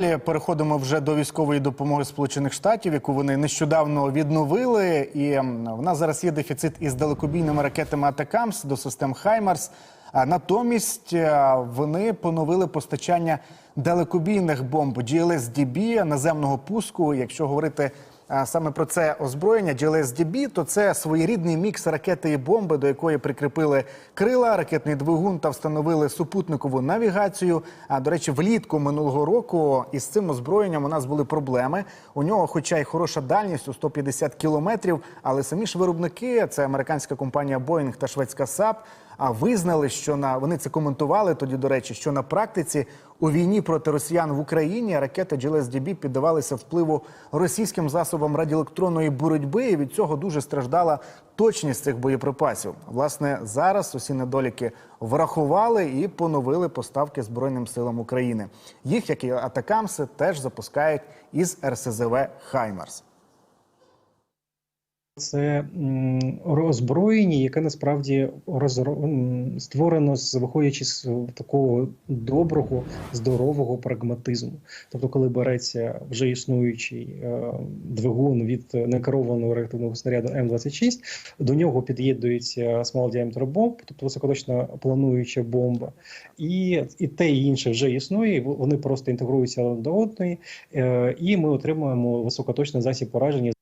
Переходимо вже до військової допомоги Сполучених Штатів, яку вони нещодавно відновили. І в нас зараз є дефіцит із далекобійними ракетами Атакамс до систем Хаймарс. А натомість е, вони поновили постачання далекобійних бомб GLSDB наземного пуску. Якщо говорити саме про це озброєння GLSDB, то це своєрідний мікс ракети і бомби, до якої прикріпили крила, ракетний двигун та встановили супутникову навігацію. А до речі, влітку минулого року із цим озброєнням у нас були проблеми. У нього, хоча й хороша дальність у 150 кілометрів, але самі ж виробники, це американська компанія Boeing та шведська САП, а визнали, що на вони це коментували тоді. До речі, що на практиці у війні проти росіян в Україні ракети GLSDB піддавалися впливу російським засобам радіоелектронної боротьби. І від цього дуже страждала точність цих боєприпасів. Власне, зараз усі недоліки врахували і поновили поставки Збройним силам України. Їх, як і Атакамси, теж запускають із РСЗВ Хаймарс. Це озброєння, яке насправді розро... створено з виходячи з такого доброго, здорового прагматизму. Тобто, коли береться вже існуючий е, двигун від некерованого реактивного снаряду М26, до нього під'єднується diameter бомб, тобто високоточна плануюча бомба, і, і те і інше вже існує. Вони просто інтегруються до одної, е, і ми отримуємо високоточний засіб пораження.